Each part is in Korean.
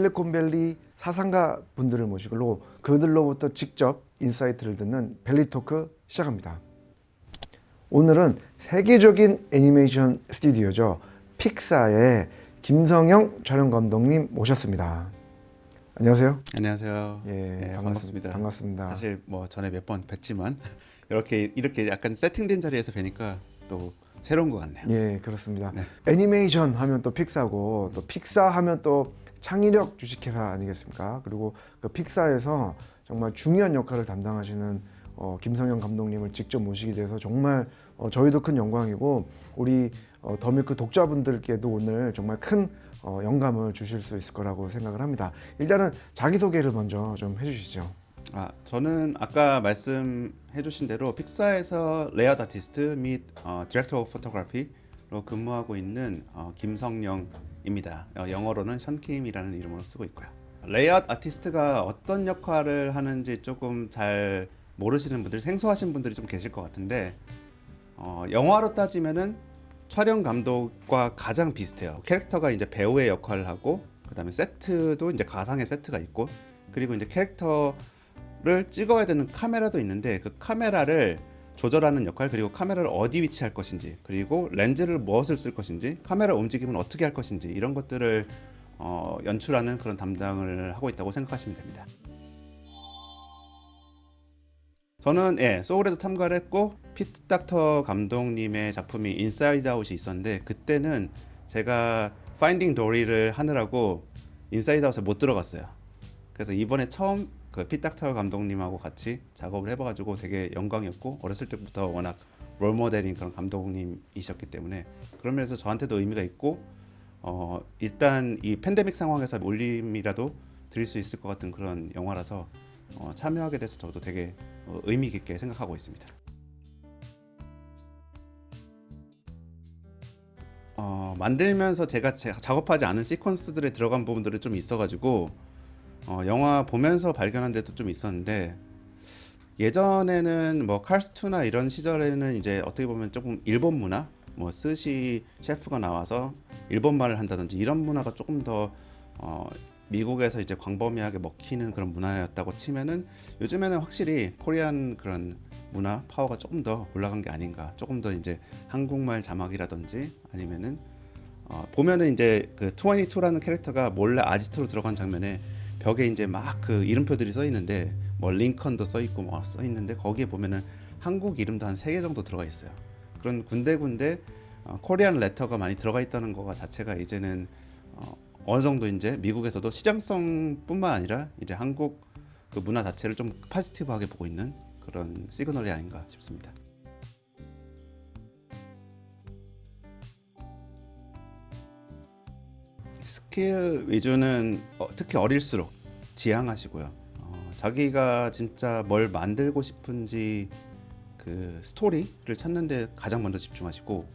실리콘밸리 사상가 분들을 모시고 그들로부터 직접 인사이트를 듣는 밸리 토크 시작합니다. 오늘은 세계적인 애니메이션 스튜디오죠. 픽사의 김성영 촬영 감독님 모셨습니다. 안녕하세요. 안녕하세요. 예, 네, 반갑습니다. 반갑습니다. 반갑습니다. 사실 뭐 전에 몇 번 뵀지만 이렇게 이렇게 약간 세팅된 자리에서 뵈니까 또 새로운 것 같네요. 예, 그렇습니다. 네. 애니메이션 하면 또 픽사고 또 픽사 하면 또 창의력 주식회사 아니겠습니까? 그리고 그 픽사에서 정말 중요한 역할을 담당하시는 어, 김성현 감독님을 직접 모시게 돼서 정말 어, 저희도 큰 영광이고 우리 어, 더밀크 독자분들께도 오늘 정말 큰 어, 영감을 주실 수 있을 거라고 생각을 합니다. 일단은 자기 소개를 먼저 좀 해주시죠. 아 저는 아까 말씀해주신 대로 픽사에서 레이아웃 아티스트 및 어, 디렉터 오브 포토그래피로 근무하고 있는 어, 김성영 입니다. 어, 영어로는 션킴이라는 이름으로 쓰고 있고요. 레이아웃 아티스트가 어떤 역할을 하는지 조금 잘 모르시는 분들, 생소하신 분들이 좀 계실 것 같은데 어, 영화로 따지면은 촬영 감독과 가장 비슷해요. 캐릭터가 이제 배우의 역할을 하고 그다음에 세트도 이제 가상의 세트가 있고 그리고 이제 캐릭터를 찍어야 되는 카메라도 있는데 그 카메라를 조절하는 역할 그리고 카메라를 어디 위치할 것인지 그리고 렌즈를 무엇을 쓸 것인지 카메라 움직임은 어떻게 할 것인지 이런 것들을 어, 연출하는 그런 담당을 하고 있다고 생각하시면 됩니다. 저는 예, 소울에도 참가를 했고 피트 닥터 감독님의 작품이 인사이드 아웃이 있었는데 그때는 제가 파인딩 도리를 하느라고 인사이드 아웃에 못 들어갔어요. 그래서 이번에 처음 그 닥터 감독님하고 같이 작업을 해봐가지고 되게 영광이었고 어렸을 때부터 워낙 롤 모델인 그런 감독님이셨기 때문에 그런 면에서 저한테도 의미가 있고 어, 일단 이 팬데믹 상황에서 올림이라도 드릴 수 있을 것 같은 그런 영화라서 어, 참여하게 돼서 저도 되게 어, 의미 깊게 생각하고 있습니다. 어, 만들면서 제가 제- 작업하지 않은 시퀀스들에 들어간 부분들이 좀 있어가지고 어, 영화 보면서 발견한 데도 좀 있었는데 예전에는 뭐 칼스투나 이런 시절에는 이제 어떻게 보면 조금 일본 문화 뭐 스시 셰프가 나와서 일본 말을 한다든지 이런 문화가 조금 더 어, 미국에서 이제 광범위하게 먹히는 그런 문화였다고 치면은 요즘에는 확실히 코리안 그런 문화 파워가 조금 더 올라간 게 아닌가 조금 더 이제 한국말 자막이라든지 아니면은 어, 보면은 이제 그 22라는 캐릭터가 몰래 아지트로 들어간 장면에 벽에 이제 막 그 이름표들이 써 있는데 뭐 링컨도 써 있고 뭐 써 있는데 거기에 보면은 한국 이름도 한 세 개 정도 들어가 있어요. 그런 군데군데 어, 코리안 레터가 많이 들어가 있다는 거가 자체가 이제는 어, 어느 정도 이제 미국에서도 시장성뿐만 아니라 이제 한국 그 문화 자체를 좀 파지티브하게 보고 있는 그런 시그널이 아닌가 싶습니다. 스킬 위주는 어, 특히 어릴수록 지향하시고요. 어, 자기가 진짜 뭘 만들고 싶은지 그 스토리를 찾는데 가장 먼저 집중하시고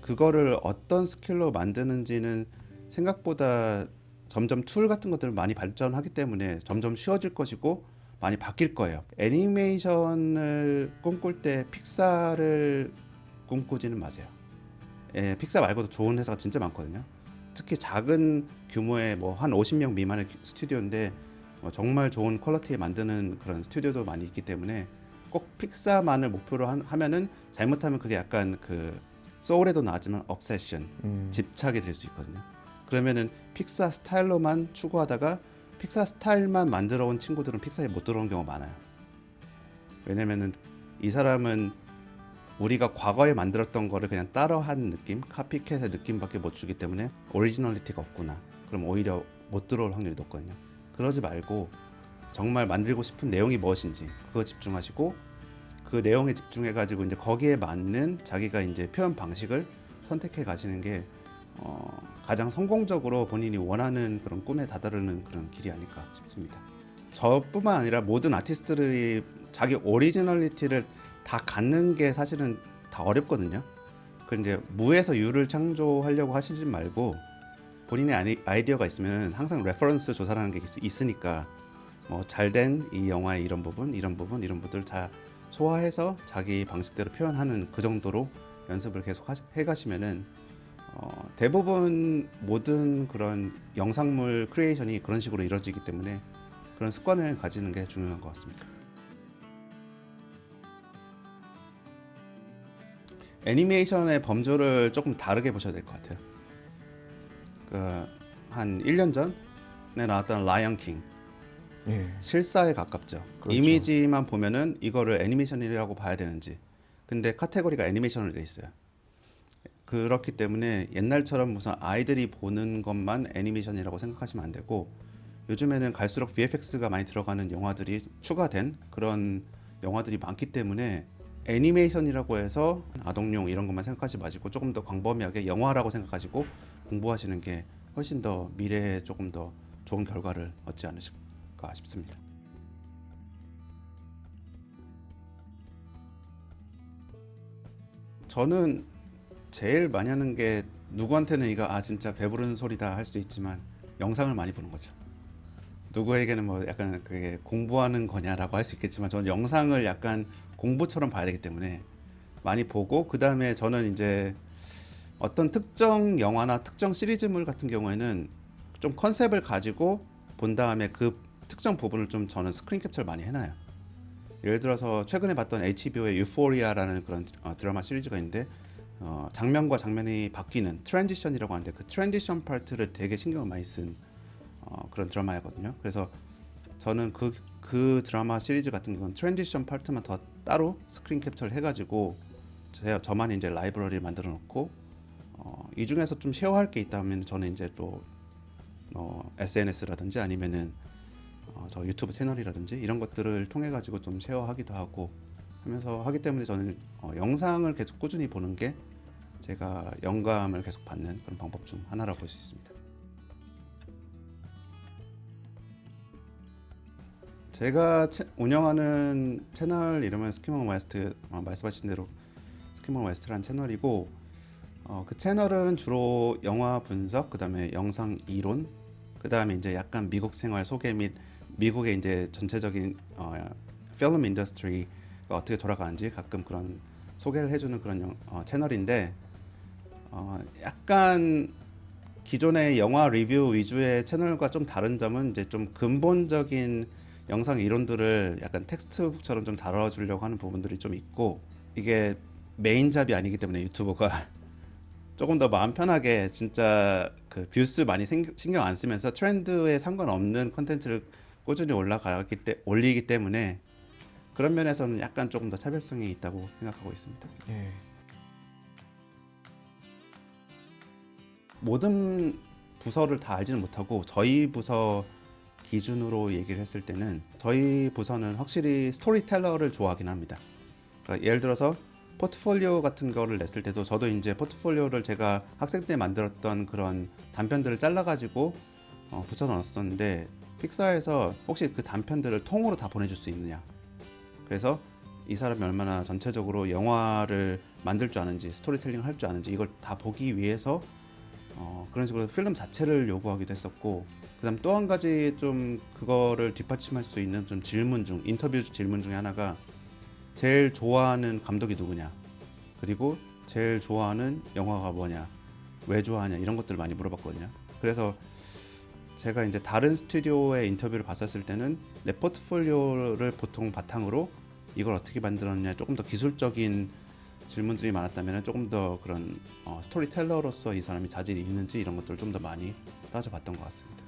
그거를 어떤 스킬로 만드는지는 생각보다 점점 툴 같은 것들을 많이 발전하기 때문에 점점 쉬워질 것이고 많이 바뀔 거예요. 애니메이션을 꿈꿀 때 픽사를 꿈꾸지는 마세요. 예, 픽사 말고도 좋은 회사가 진짜 많거든요. 특히 작은 규모의 뭐 한 50명 미만의 스튜디오인데 뭐 정말 좋은 퀄리티에 만드는 그런 스튜디오도 많이 있기 때문에 꼭 픽사만을 목표로 한- 하면은 잘못하면 그게 약간 그 소울에도 나왔지만 obsession 음, 집착이 될 수 있거든요. 그러면은 픽사 스타일로만 추구하다가 픽사 스타일만 만들어 온 친구들은 픽사에 못 들어온 경우가 많아요. 왜냐면은 이 사람은 우리가 과거에 만들었던 거를 그냥 따라한 느낌, 카피캣의 느낌밖에 못 주기 때문에 오리지널리티가 없구나. 그럼 오히려 못 들어올 확률이 높거든요. 그러지 말고 정말 만들고 싶은 내용이 무엇인지 그거 집중하시고 그 내용에 집중해 가지고 이제 거기에 맞는 자기가 이제 표현 방식을 선택해 가시는 게 어, 가장 성공적으로 본인이 원하는 그런 꿈에 다다르는 그런 길이 아닐까 싶습니다. 저뿐만 아니라 모든 아티스트들이 자기 오리지널리티를 다 갖는 게 사실은 다 어렵거든요. 그 이제 무에서 유를 창조하려고 하시지 말고 본인의 아이디어가 있으면 항상 레퍼런스 조사라는 게 있, 있으니까 뭐 잘된 이 영화의 이런 부분, 이런 부분, 이런 부분들 다 소화해서 자기 방식대로 표현하는 그 정도로 연습을 계속 하, 해가시면은 어, 대부분 모든 그런 영상물 크리에이션이 그런 식으로 이루어지기 때문에 그런 습관을 가지는 게 중요한 것 같습니다. 애니메이션의 범주를 조금 다르게 보셔야 될 것 같아요. 그 한 1년 전에 나왔던 라이언 킹 예. 실사에 가깝죠. 그렇죠. 이미지만 보면은 이거를 애니메이션이라고 봐야 되는지. 근데 카테고리가 애니메이션으로 돼 있어요. 그렇기 때문에 옛날처럼 무슨 아이들이 보는 것만 애니메이션이라고 생각하시면 안 되고 요즘에는 갈수록 VFX가 많이 들어가는 영화들이 추가된 그런 영화들이 많기 때문에 애니메이션이라고 해서 아동용 이런 것만 생각하지 마시고 조금 더 광범위하게 영화라고 생각하시고 공부하시는 게 훨씬 더 미래에 조금 더 좋은 결과를 얻지 않으실까 싶습니다. 저는 제일 많이 하는 게 누구한테는 이거 아 진짜 배부르는 소리다 할 수도 있지만 영상을 많이 보는 거죠. 누구에게는 뭐 약간 그게 공부하는 거냐라고 할 수 있겠지만 저는 영상을 약간 공부처럼 봐야 되기 때문에 많이 보고 그 다음에 저는 이제 어떤 특정 영화나 특정 시리즈물 같은 경우에는 좀 컨셉을 가지고 본 다음에 그 특정 부분을 좀 저는 스크린 캡처를 많이 해놔요. 예를 들어서 최근에 봤던 HBO의 유포리아라는 그런 어, 드라마 시리즈가 있는데 어, 장면과 장면이 바뀌는 트랜지션이라고 하는데 그 트랜지션 파트를 되게 신경을 많이 쓴 어, 그런 드라마였거든요. 그래서 저는 그, 그 드라마 시리즈 같은 경우는 트랜지션 파트만 더 따로 스크린 캡처를 해가지고 제, 저만 이제 라이브러리를 만들어 놓고 어, 이 중에서 좀 쉐어할 게 있다면 저는 이제 또 어, SNS라든지 아니면은 어, 저 유튜브 채널이라든지 이런 것들을 통해 가지고 좀 쉐어하기도 하고 하면서 하기 때문에 저는 어, 영상을 계속 꾸준히 보는 게 제가 영감을 계속 받는 그런 방법 중 하나라고 볼 수 있습니다. 제가 채- 운영하는 채널 이름은 스키머 웨스트 어, 말씀하신 대로 스키머 웨스트라는 채널이고 어, 그 채널은 주로 영화 분석, 그다음에 영상 이론, 그다음에 이제 약간 미국 생활 소개 및 미국의 이제 전체적인 어, 필름 인더스트리가 어떻게 돌아가는지 가끔 그런 소개를 해주는 그런 영- 어, 채널인데 어, 약간 기존의 영화 리뷰 위주의 채널과 좀 다른 점은 이제 좀 근본적인 영상 이론들을 약간 텍스트북처럼 좀 다뤄주려고 하는 부분들이 좀 있고 이게 메인 잡이 아니기 때문에 유튜버가 조금 더 마음 편하게 진짜 그 뷰스 많이 생- 신경 안 쓰면서 트렌드에 상관없는 컨텐츠를 꾸준히 올라가기 때 올리기 때문에 그런 면에서는 약간 조금 더 차별성이 있다고 생각하고 있습니다. 예. 모든 부서를 다 알지는 못하고 저희 부서 기준으로 얘기를 했을 때는 저희 부서는 확실히 스토리텔러를 좋아하긴 합니다. 그러니까 예를 들어서 포트폴리오 같은 거를 냈을 때도 저도 이제 포트폴리오를 제가 학생 때 만들었던 그런 단편들을 잘라가지고 어, 붙여 넣었었는데 픽사에서 혹시 그 단편들을 통으로 다 보내줄 수 있느냐. 그래서 이 사람이 얼마나 전체적으로 영화를 만들 줄 아는지 스토리텔링 할 줄 아는지 이걸 다 보기 위해서 어, 그런 식으로 필름 자체를 요구하기도 했었고 그다음 또 한 가지 좀 그거를 뒷받침할 수 있는 좀 질문 중 인터뷰 질문 중에 하나가 제일 좋아하는 감독이 누구냐? 그리고 제일 좋아하는 영화가 뭐냐? 왜 좋아하냐? 이런 것들을 많이 물어봤거든요. 그래서 제가 이제 다른 스튜디오의 인터뷰를 봤었을 때는 내 포트폴리오를 보통 바탕으로 이걸 어떻게 만들었냐 조금 더 기술적인 질문들이 많았다면 조금 더 그런 어, 스토리텔러로서 이 사람이 자질이 있는지 이런 것들을 좀 더 많이 따져봤던 것 같습니다.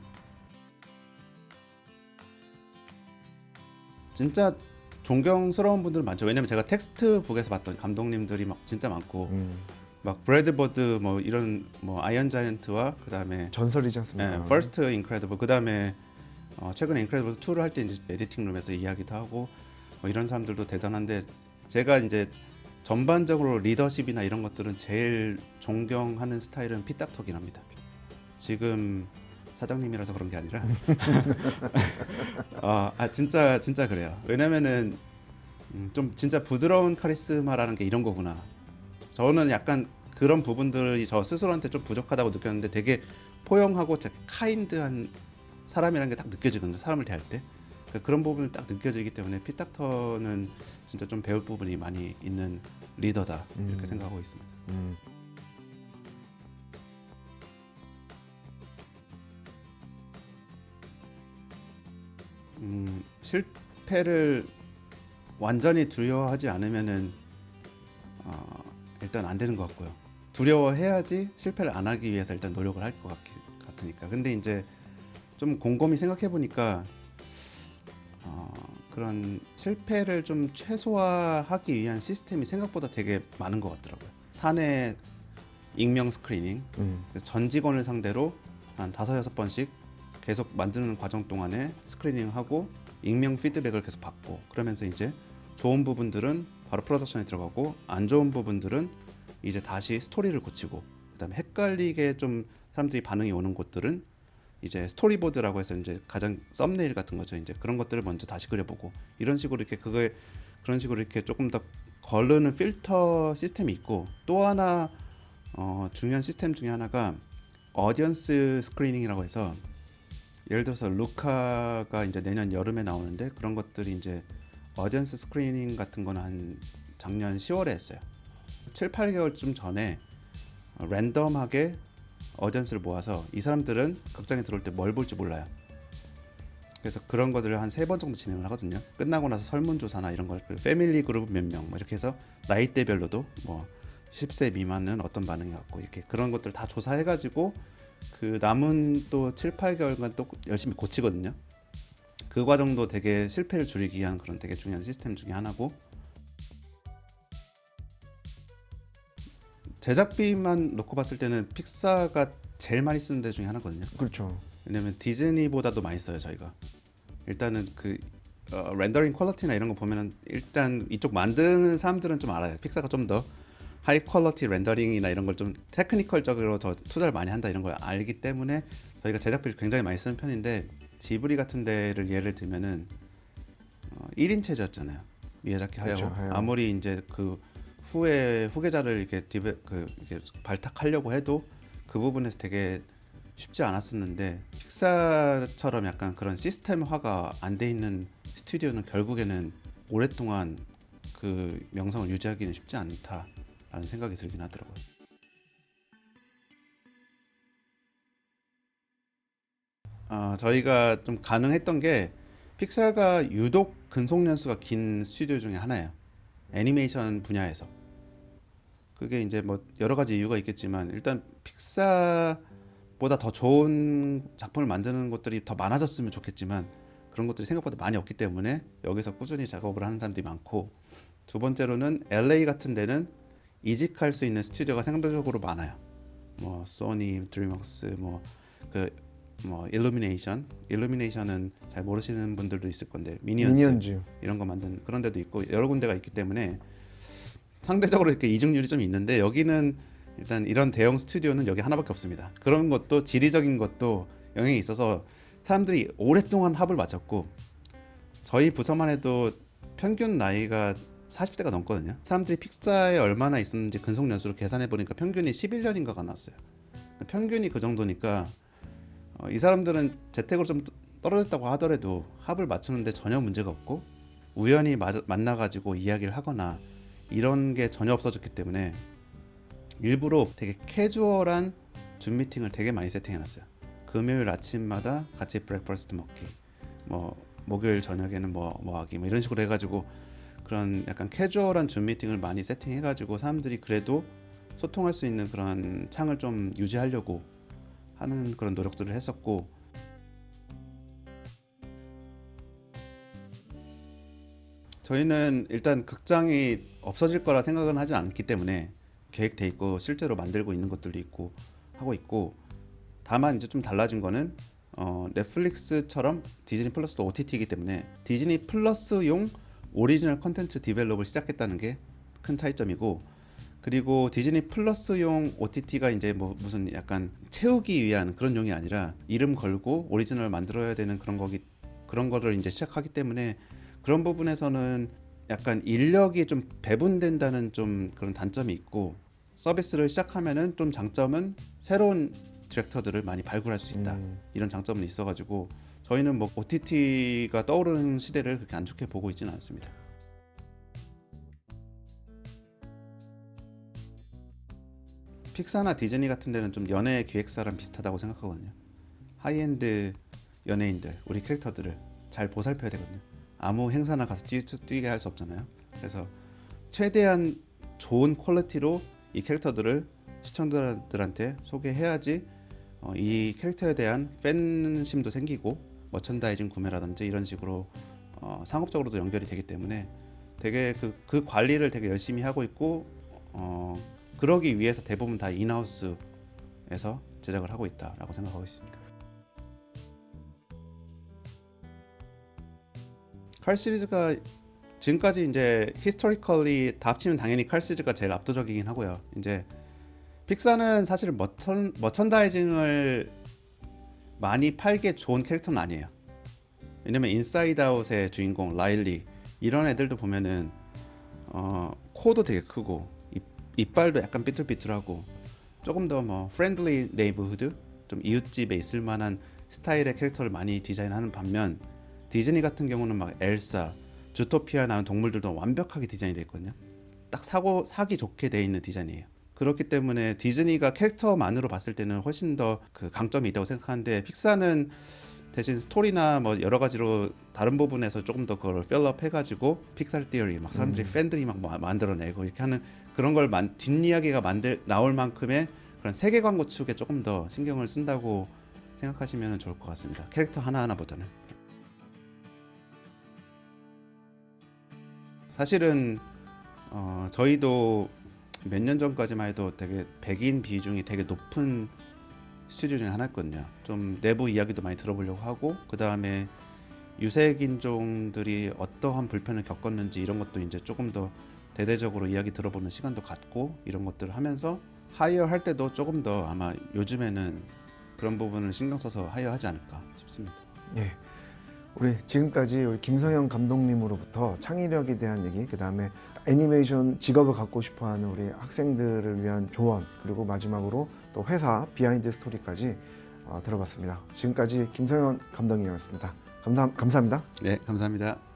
진짜 존경스러운 분들 많죠. 왜냐면 제가 텍스트북에서 봤던 감독님들이 막 진짜 많고 음, 막 브래드 버드 뭐 이런 뭐 아이언 자이언트와 그다음에 전설이지 않습니까? 네, 퍼스트 인크레디블 그다음에 어, 최근에 인크레디블 2를 할 때 이제 에디팅 룸에서 이야기도 하고 뭐 이런 사람들도 대단한데 제가 이제 전반적으로 리더십이나 이런 것들은 제일 존경하는 스타일은 피딱터긴 합니다. 지금 사장님이라서 그런 게 아니라 아, 아, 진짜 진짜 그래요. 왜냐면은 음, 좀 진짜 부드러운 카리스마라는 게 이런 거구나. 저는 약간 그런 부분들이 저 스스로한테 좀 부족하다고 느꼈는데 되게 포용하고 되게 카인드한 사람이라는 게 딱 느껴지거든요. 사람을 대할 때. 그런 부분이 딱 느껴지기 때문에 피딱터는 진짜 좀 배울 부분이 많이 있는 리더다 이렇게 음. 생각하고 있습니다. 음. 음, 실패를 완전히 두려워하지 않으면은 어, 일단 안 되는 것 같고요. 두려워해야지 실패를 안 하기 위해서 일단 노력을 할 것 같으니까. 근데 이제 좀 곰곰이 생각해 보니까 어, 그런 실패를 좀 최소화하기 위한 시스템이 생각보다 되게 많은 것 같더라고요. 사내 익명 스크리닝, 음. 전 직원을 상대로 한 다섯 여섯 번씩 계속 만드는 과정 동안에 스크리닝하고 익명 피드백을 계속 받고 그러면서 이제 좋은 부분들은 바로 프로덕션에 들어가고 안 좋은 부분들은 이제 다시 스토리를 고치고 그다음에 헷갈리게 좀 사람들이 반응이 오는 곳들은 이제 스토리보드라고 해서 이제 가장 썸네일 같은 거죠. 이제 그런 것들을 먼저 다시 그려보고 이런 식으로 이렇게 그거에 그런 식으로 이렇게 조금 더 거르는 필터 시스템이 있고 또 하나 어, 중요한 시스템 중에 하나가 어디언스 스크리닝이라고 해서 예를 들어서 루카가 이제 내년 여름에 나오는데 그런 것들이 이제 어디언스 스크리닝 같은 거는 한 작년 10월에 했어요. 7, 8개월쯤 전에 어, 랜덤하게 어디언스를 모아서 이 사람들은 극장에 들어올 때 뭘 볼지 몰라요. 그래서 그런 것들을 한 세 번 정도 진행을 하거든요. 끝나고 나서 설문조사나 이런 걸 그리고 패밀리 그룹 몇 명 뭐 이렇게 해서 나이대별로도 뭐 10세 미만은 어떤 반응이 왔고 이렇게 그런 것들 다 조사해가지고 그 남은 또 7, 8개월간 또 열심히 고치거든요. 그 과정도 되게 실패를 줄이기 위한 그런 되게 중요한 시스템 중에 하나고 제작비만 놓고 봤을 때는 픽사가 제일 많이 쓰는 데 중에 하나거든요. 그렇죠. 왜냐면 디즈니보다도 많이 써요 저희가. 일단은 그 어, 렌더링 퀄리티나 이런 거 보면은 일단 이쪽 만드는 사람들은 좀 알아요. 픽사가 좀 더 하이 퀄리티 렌더링이나 이런 걸 좀 테크니컬적으로 더 투자를 많이 한다 이런 걸 알기 때문에 저희가 제작비를 굉장히 많이 쓰는 편인데 지브리 같은 데를 예를 들면은 어, 1인 체제였잖아요. 미야자키 하야오. 그렇죠, 하야오. 아무리 이제 그 후에 후계자를 이렇게 디베 그 이렇게 발탁하려고 해도 그 부분에서 되게 쉽지 않았었는데 픽사처럼 약간 그런 시스템화가 안 돼 있는 스튜디오는 결국에는 오랫동안 그 명성을 유지하기는 쉽지 않다 라는 생각이 들긴 하더라고요. 아 저희가 좀 가능했던 게 픽사가 유독 근속 연수가 긴 스튜디오 중에 하나예요. 애니메이션 분야에서. 그게 이제 뭐 여러 가지 이유가 있겠지만 일단 픽사보다 더 좋은 작품을 만드는 것들이 더 많아졌으면 좋겠지만 그런 것들이 생각보다 많이 없기 때문에 여기서 꾸준히 작업을 하는 사람들이 많고 두 번째로는 LA 같은 데는 이직할 수 있는 스튜디오가 상대적으로 많아요. 뭐 소니, 드림웍스, 뭐그 뭐 일루미네이션, 일루미네이션은 잘 모르시는 분들도 있을 건데 미니언스 미니언즈. 이런 거 만든 그런 데도 있고 여러 군데가 있기 때문에 상대적으로 이렇게 이직률이 좀 있는데 여기는 일단 이런 대형 스튜디오는 여기 하나밖에 없습니다. 그런 것도 지리적인 것도 영향이 있어서 사람들이 오랫동안 합을 맞췄고 저희 부서만 해도 평균 나이가 40대가 넘거든요. 사람들이 픽사에 얼마나 있었는지 근속 연수로 계산해 보니까 평균이 11년인가가 나왔어요. 평균이 그 정도니까 어, 이 사람들은 재택으로 좀 떨어졌다고 하더라도 합을 맞추는데 전혀 문제가 없고 우연히 맞, 만나가지고 이야기를 하거나 이런 게 전혀 없어졌기 때문에 일부러 되게 캐주얼한 줌 미팅을 되게 많이 세팅해놨어요. 금요일 아침마다 같이 브렉퍼스트 먹기, 뭐 목요일 저녁에는 뭐 뭐하기, 뭐 이런 식으로 해가지고 그런 약간 캐주얼한 줌 미팅을 많이 세팅해가지고 사람들이 그래도 소통할 수 있는 그런 창을 좀 유지하려고 하는 그런 노력들을 했었고. 저희는 일단 극장이 없어질 거라 생각은 하지 않기 때문에 계획돼 있고 실제로 만들고 있는 것들도 있고 하고 있고. 다만 이제 좀 달라진 거는 어, 넷플릭스처럼 디즈니 플러스도 OTT이기 때문에 디즈니 플러스용 오리지널 컨텐츠 디벨롭을 시작했다는 게 큰 차이점이고 그리고 디즈니 플러스용 OTT가 이제 뭐 무슨 약간 채우기 위한 그런 용이 아니라 이름 걸고 오리지널 만들어야 되는 그런 거기 그런 거를 이제 시작하기 때문에 그런 부분에서는 약간 인력이 좀 배분된다는 좀 그런 단점이 있고 서비스를 시작하면은 좀 장점은 새로운 디렉터들을 많이 발굴할 수 있다 음. 이런 장점은 있어가지고 저희는 뭐 OTT가 떠오르는 시대를 그렇게 안 좋게 보고 있지는 않습니다. 픽사나 디즈니 같은 데는 좀 연예 기획사랑 비슷하다고 생각하거든요. 하이엔드 연예인들, 우리 캐릭터들을 잘 보살펴야 되거든요. 아무 행사나 가서 뛰, 뛰게 할 수 없잖아요. 그래서 최대한 좋은 퀄리티로 이 캐릭터들을 시청자들한테 소개해야지 어, 이 캐릭터에 대한 팬심도 생기고 머천다이징 구매라든지 이런 식으로 어, 상업적으로도 연결이 되기 때문에 되게 그, 그 관리를 되게 열심히 하고 있고 어, 그러기 위해서 대부분 다 인하우스에서 제작을 하고 있다라고 생각하고 있습니다. 칼 시리즈가 지금까지 이제 히스토리컬리 다 합치면 당연히 칼 시리즈가 제일 압도적이긴 하고요. 이제 픽사는 사실 머천 머천다이징을 많이 팔게 좋은 캐릭터는 아니에요. 왜냐면 인사이드 아웃의 주인공 라일리 이런 애들도 보면은 어, 코도 되게 크고 입, 이빨도 약간 삐뚤삐뚤하고 조금 더 뭐 프렌들리 네이버후드 좀 이웃집에 있을 만한 스타일의 캐릭터를 많이 디자인하는 반면 디즈니 같은 경우는 막 엘사, 주토피아 나온 동물들도 완벽하게 디자인이 돼 있거든요. 딱 사고 사기 좋게 돼 있는 디자인이에요. 그렇기 때문에 디즈니가 캐릭터만으로 봤을 때는 훨씬 더 그 강점이 있다고 생각하는데 픽사는 대신 스토리나 뭐 여러 가지로 다른 부분에서 조금 더 그걸 필업 해가지고 픽살 티어리 막 사람들이 팬들이 막 마- 만들어내고 이렇게 하는 그런 걸 만, 뒷이야기가 만들 나올 만큼의 그런 세계관 구축에 조금 더 신경을 쓴다고 생각하시면 좋을 것 같습니다. 캐릭터 하나 하나보다는 사실은 어, 저희도 몇 년 전까지만 해도 되게 백인 비중이 되게 높은 스튜디오 중에 하나였거든요. 좀 내부 이야기도 많이 들어보려고 하고 그 다음에 유색 인종들이 어떠한 불편을 겪었는지 이런 것도 이제 조금 더 대대적으로 이야기 들어보는 시간도 갖고 이런 것들을 하면서 하이어 할 때도 조금 더 아마 요즘에는 그런 부분을 신경 써서 하이어 하지 않을까 싶습니다. 예. 우리 지금까지 우리 김성현 감독님으로부터 창의력에 대한 얘기, 그 다음에 애니메이션 직업을 갖고 싶어 하는 우리 학생들을 위한 조언, 그리고 마지막으로 또 회사 비하인드 스토리까지 어, 들어봤습니다. 지금까지 김성현 감독님이었습니다. 감사, 감사합니다. 네, 감사합니다.